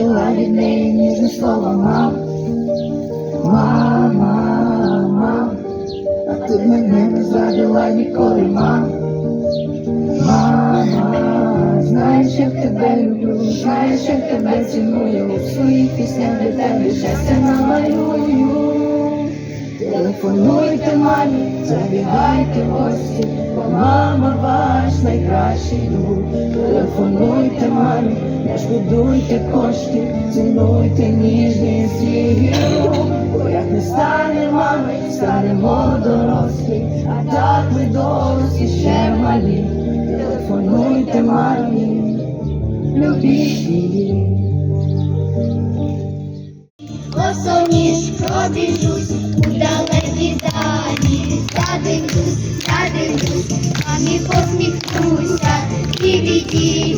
таке лагідь неї ніжне слово мам. Мама, мам, а ти мене не зрадила ніколи, мам. Мама, знаєш, як тебе люблю, знаєш, як тебе ціную, у своїх піснях для тебе щастя намалюю. Телефонуйте мамі, забігайте в гості, бо мама ваш найкращий друг. Телефонуйте мамі, не шкодуйте кошти, цінуйте ніжність її рук. Бо як не стане мами, станемо дорослі, а так ми дорослі ще малі. Телефонуйте мамі, любіть її. Босоніж пробіжусь у далекі далі, задивлюсь, задивлюсь, мамі посміхнуся, і від її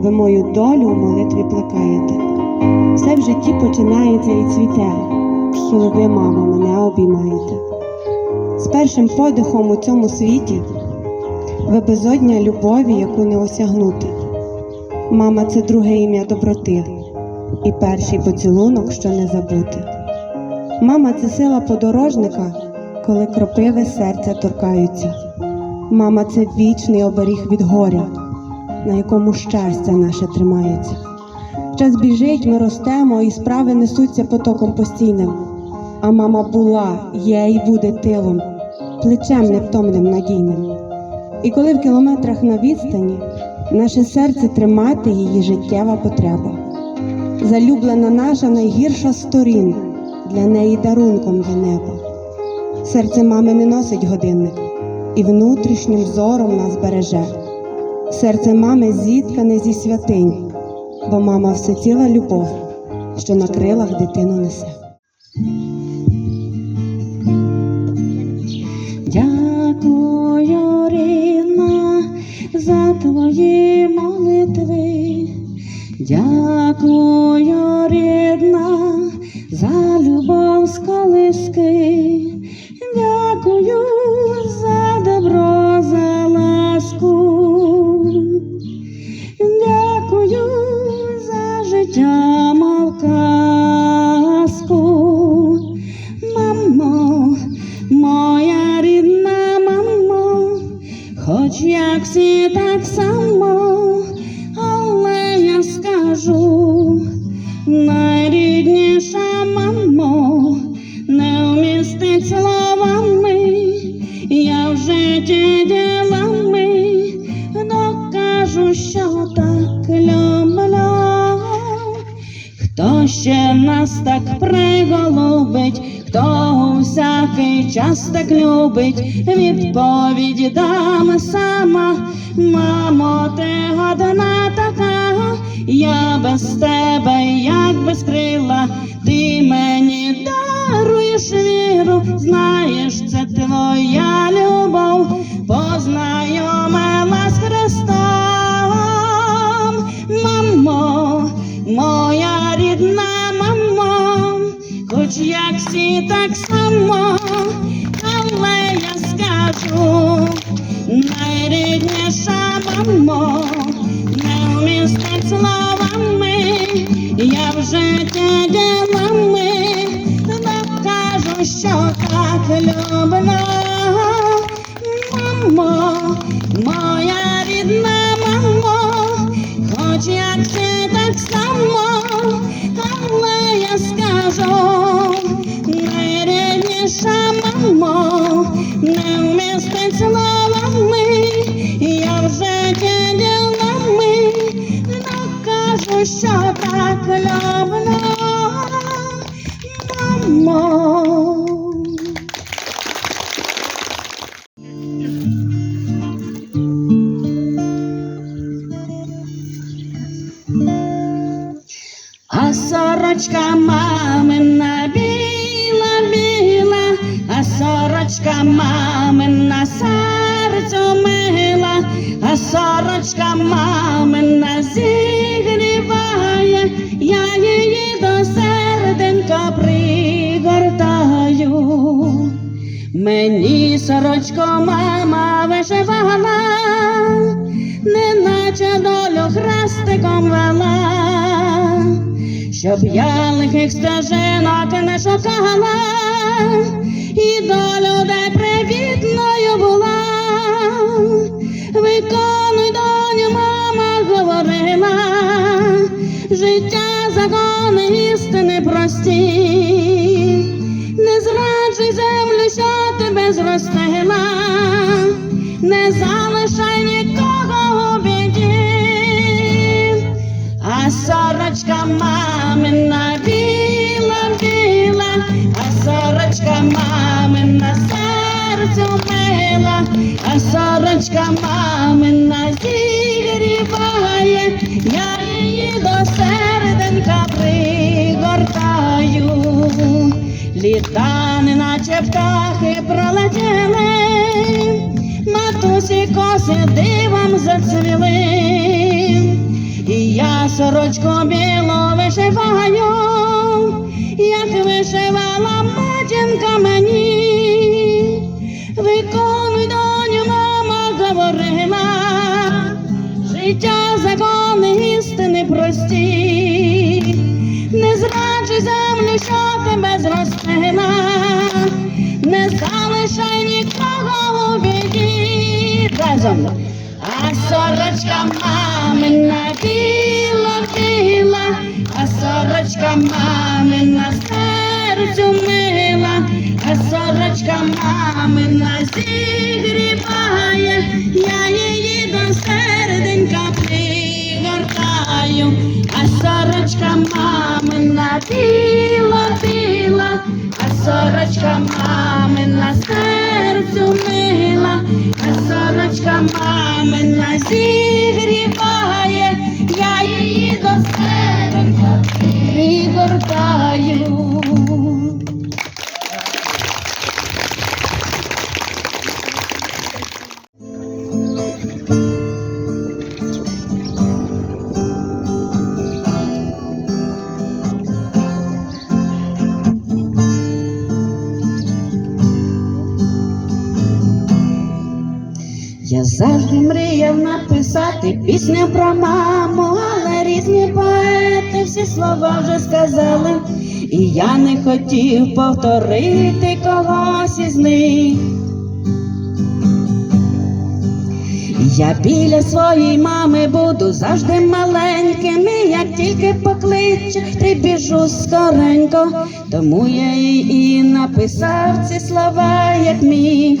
Ви мою долю у молитві плекаєте. Все в житті починається і цвіте, коли ви, мамо, мене обіймаєте. З першим подихом у цьому світі ви безодня любові, яку не осягнути. Мама це друге ім'я доброти і перший поцілунок, що не забути. Мама це сила подорожника, коли кропиви серця торкаються. Мама це вічний оберіг від горя, на якому щастя наше тримається. Час біжить, ми ростемо, і справи несуться потоком постійним. А мама була, є і буде тилом, плечем невтомним надійним. І коли в кілометрах на відстані наше серце тримати її життєва потреба. Залюблена наша найгірша сторін, для неї дарунком є небо. Серце мами не носить годинник і внутрішнім зором нас береже. Серце мами зіткане зі святинь, бо мама все ціла любов, що на крилах дитину несе. Дякую, рідна, за твої молитви. Дякую, рідна, за любов з колиски. Час так любить, відповіді дам сама, мамо, ти одна така, я без тебе, як без крила, ти мені даруєш віру, знаєш, моя рідна мамо, хоч як ти так само, але я скажу, найрідніша мамо, не вмістить словами, я вже ділами докажу, що так люблю, сорочка мамина біла, біла, а сорочка мамина серцю мила, а сорочка мамина зігріває, я її до серденька пригортаю. Мені сорочко мама вишивала, неначе долю хрестиком вела, щоб я лихих стежинок не шукала, і до людей привітною була. Виконуй доню, мама говорила, життя закони істини прості. Не зраджуй землю, що тебе зростила, не залишай нікого у біді, а сорочка мамина біла, біла, а сорочка мамина серцю мила, а сорочка мамина зігріває, я її до серденька пригортаю. Літа, неначе птахи пролетіли, матусі коси дивом зацвіли, я сорочку білу вишиваю, як вишивала матінка мені, виконуй доню, мама говорила, життя закони істини прості, не зраджуй землю, що тебе зростила, не залишай нікого у біді. Разом. А сорочка мамина біла, біла, сорочка мамина серцю мила, а сорочка мамина зігріває, я її до серденька пригортаю, а сорочка мамина біла, біла, а сорочка мамина сорочка мамина зігріває, я її до себе і пригортаю. Завжди мріяв написати пісню про маму, але різні поети всі слова вже сказали, і я не хотів повторити когось із них. Я біля своєї мами буду завжди маленьким, і як тільки покличе, прибіжу скоренько, тому я їй і написав ці слова, як міг.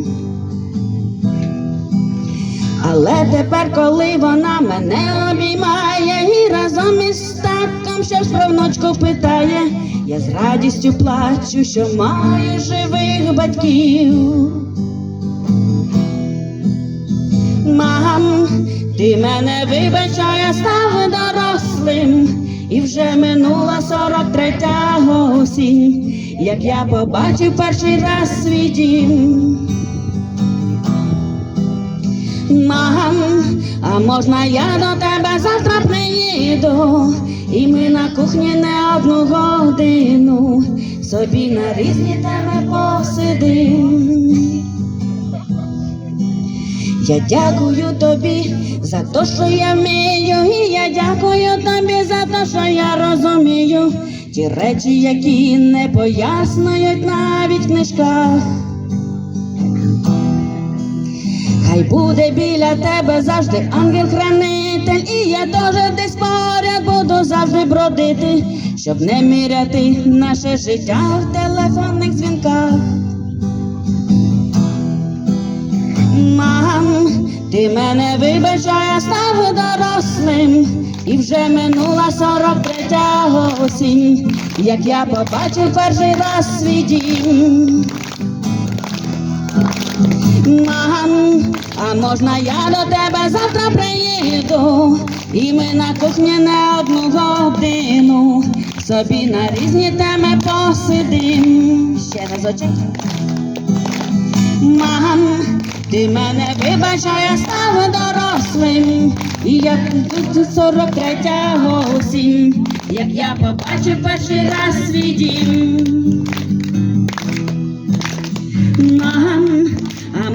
Але тепер, коли вона мене обіймає і разом із татком щось про внучку питає, я з радістю плачу, що маю живих батьків. Мам, ти мене вибач, я став дорослим, і вже минула сорок третя осінь, як я побачив перший раз свій дім. Мам, а можна я до тебе завтра приїду, і ми на кухні не одну годину собі на різні теми посидим. Я дякую тобі за те, що я вмію, і я дякую тобі за те, що я розумію ті речі, які не пояснюють навіть в книжках. Хай буде біля тебе завжди ангел-хранитель, і я теж десь поряд буду завжди бродити, щоб не міряти наше життя в телефонних дзвінках. Мам, ти мене вибач, я став дорослим, і вже минула сорок третя осінь, як я побачив перший раз свій дім. Мам, а можна я до тебе завтра приїду, і ми на кухні не одну годину собі на різні теми посидим. Ще разочек. Мам, ти мене вибач, що я став дорослим, і як тут сорок третя осінь, як я побачив перший раз свій дім.